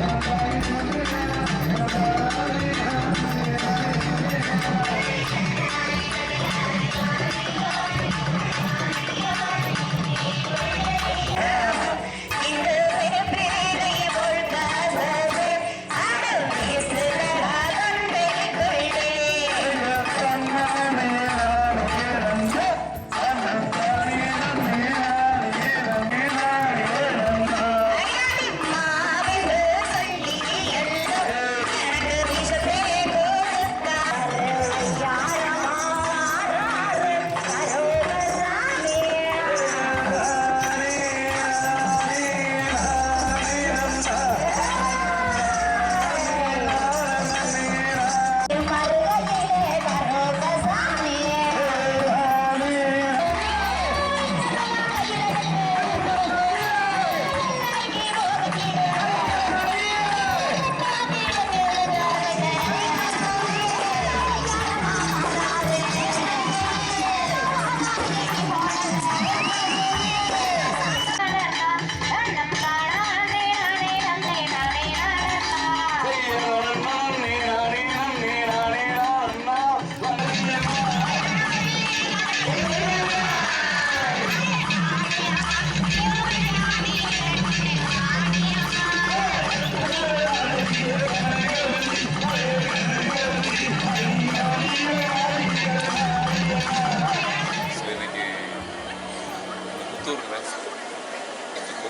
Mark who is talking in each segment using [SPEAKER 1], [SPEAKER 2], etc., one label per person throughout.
[SPEAKER 1] Thank you.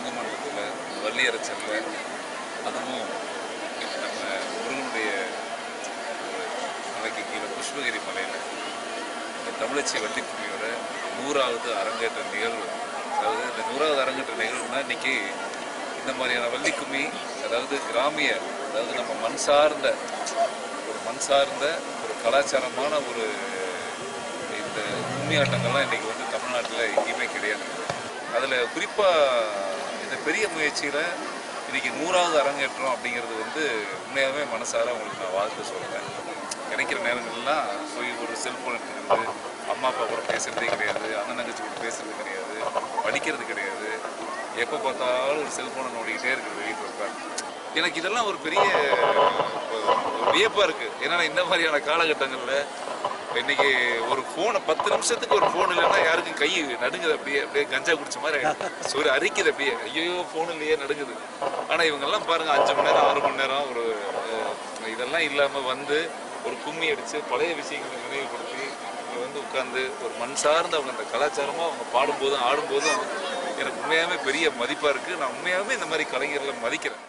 [SPEAKER 1] குந்த மண்டபத்தில் வள்ளியரசரில் அதுவும் நம்ம முருகனுடைய மலைக்கு கீழே புஷ்பகிரி மலையில் இந்த தமிழச்சி வள்ளிக்குமியோட நூறாவது அரங்கேற்ற நிகழ்வு. அதாவது இந்த நூறாவது அரங்கேற்ற நிகழ்வுனா இன்னைக்கு இந்த மாதிரியான வள்ளிக்குமி அதாவது கிராமிய அதாவது நம்ம மண் சார்ந்த ஒரு மண் சார்ந்த ஒரு கலாச்சாரமான ஒரு இந்த கும்மி ஆட்டங்கள்லாம் இன்றைக்கி வந்து தமிழ்நாட்டில் எங்கேயுமே கிடையாது. அதில் குறிப்பாக பெரிய முயற்சியில் இன்னைக்கு நூறாவது அரங்கேற்றம் அப்படிங்கிறது வந்து உண்மையாகவே மனசார உங்களுக்கு நான் வாழ்த்து சொல்கிறேன் கிடைக்கிற நேரங்கள்லாம் போய் ஒரு செல்ஃபோன் எடுத்துக்கிறது அம்மா அப்பா கூட பேசுகிறதே கிடையாது அண்ணன் தங்கச்சி கூட பேசுறது கிடையாது படிக்கிறது கிடையாது. எப்போ பார்த்தாலும் ஒரு செல்ஃபோனை நோண்டிக்கிட்டே இருக்கிறது வீட்டில் உட்காந்து எனக்கு இதெல்லாம் ஒரு பெரிய ஒரு வியப்பாக இருக்குது ஏன்னா இந்த மாதிரியான காலகட்டங்களில் இன்னைக்கு ஒரு ஃபோனை பத்து நிமிஷத்துக்கு ஒரு ஃபோன் இல்லைன்னா யாருக்கும் கை நடுங்குது அப்படியே அப்படியே கஞ்சா குடிச்ச மாதிரி ஒரு அரிக்குது அப்படியே. ஐயோ ஃபோன் இல்லையே நடுங்குது. ஆனால் இவங்கெல்லாம் பாருங்க அஞ்சு மணி நேரம் ஆறு மணி நேரம் ஒரு இதெல்லாம் இல்லாமல் வந்து ஒரு கும்மி அடித்து பழைய விஷயங்களை நினைவுபடுத்தி இங்க வந்து உட்காந்து ஒரு மண் சார்ந்த அவங்க அந்த கலாச்சாரமாக அவங்க பாடும்போதும் ஆடும்போதும் எனக்கு உண்மையாகவே பெரிய மதிப்பாக இருக்குது நான் உண்மையாகவே இந்த மாதிரி கலைஞர்களை மதிக்கிறேன்.